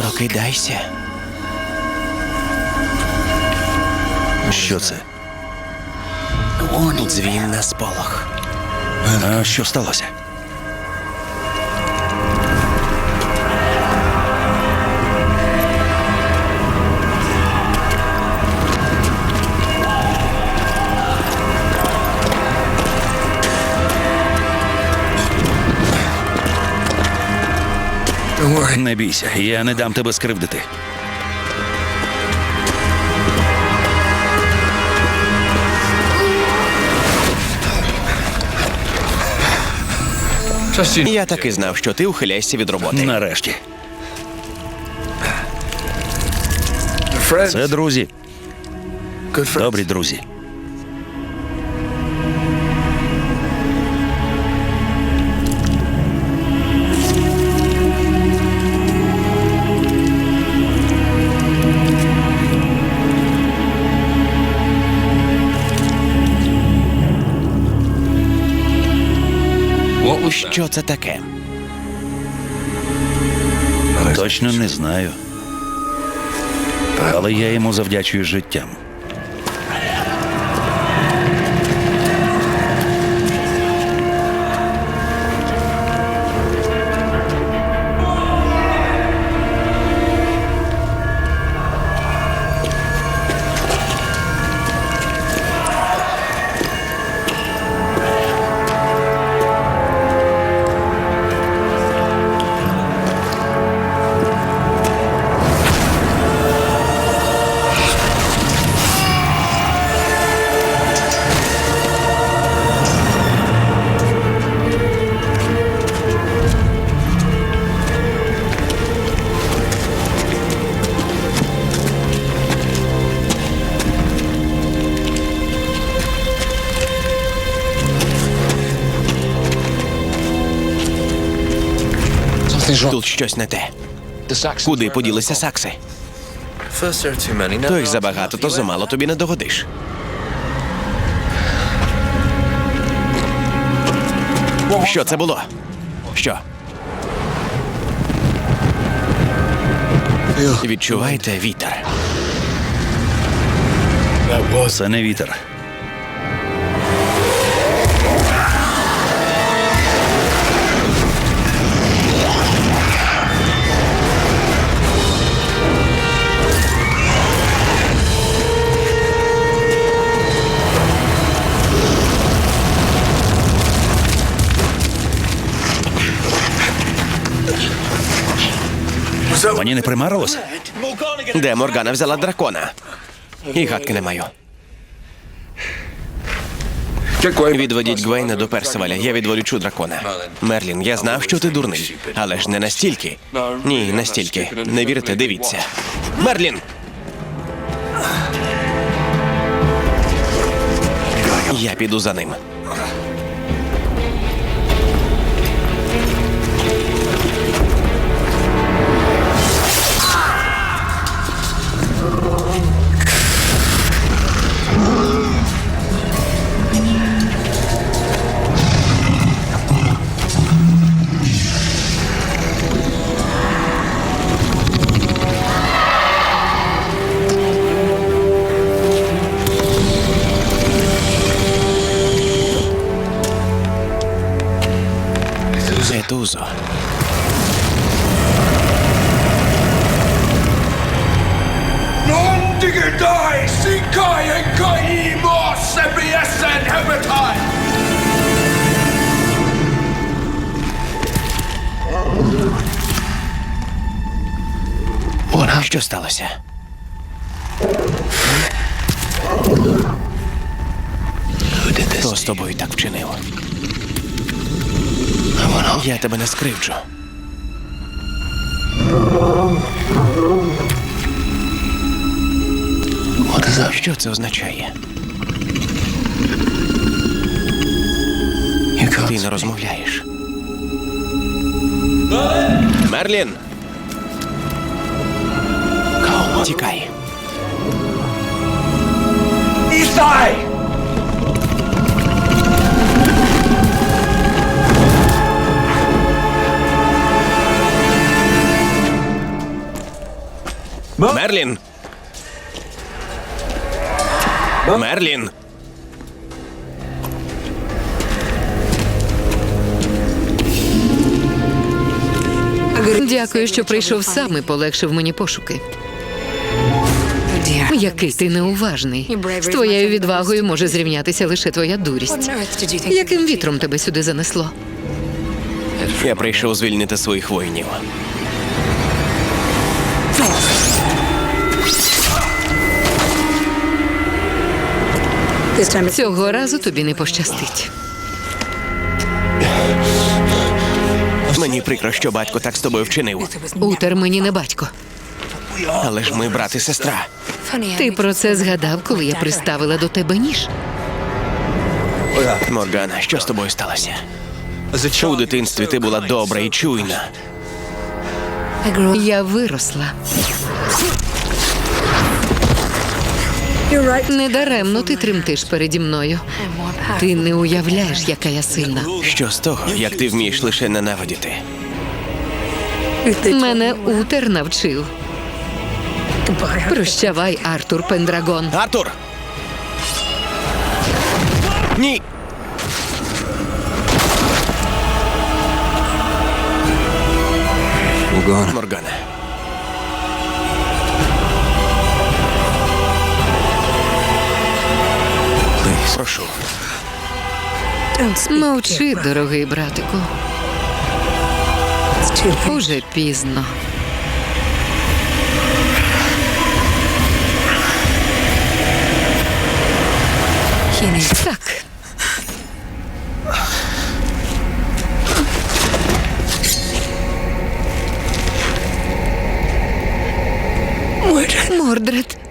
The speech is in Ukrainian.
Прокидайся. Що це? Дзвін на сполох. А що сталося? Не бійся, я не дам тебе скривдити. Я так і знав, що ти ухиляєшся від роботи. Нарешті. Це друзі, добрі друзі. Що це таке? Точно не знаю. Але я йому завдячую життям. Тут щось не те. Куди поділися сакси? То То їх забагато, то замало тобі не догодиш. Що це було? Що? Відчуваєте вітер? Це не вітер. Мені не примарилося? Де Моргана взяла дракона? І гадки не маю. Відведіть Гвейна до Персиваля, я відволічу дракона. Мерлін, я знав, що ти дурний, але ж не настільки. Ні, настільки. Не вірите, дивіться. Мерлін! Я піду за ним. Етузо. Non digerdai, sikai en kai mos sebiesen hebetai. Що сталося? Хто з тобою так вчинив? Я тебе не скривджу. Що це означає? Ти не розмовляєш. Мерлін! Тікай. Isai! Мерлін! Мерлін! Дякую, що прийшов сам і полегшив мені пошуки. Який ти неуважний. З твоєю відвагою може зрівнятися лише твоя дурість. Яким вітром тебе сюди занесло? Я прийшов звільнити своїх воїнів. Цього разу тобі не пощастить. Мені прикро, що батько так з тобою вчинив. Утер мені не батько. Але ж ми брат і сестра. Ти про це згадав, коли я приставила до тебе ніж. Моргана, що з тобою сталося? У дитинстві ти була добра і чуйна. Я виросла. Недаремно ти тремтиш переді мною. Ти не уявляєш, яка я сильна. Що з того, як ти вмієш лише ненавидіти? Мене Утер навчив. Прощавай, Артур Пендрагон. Артур! Ні! Моргана. Прошу. Мовчи, дорогий братику. Уже пізно. Так. Мордред.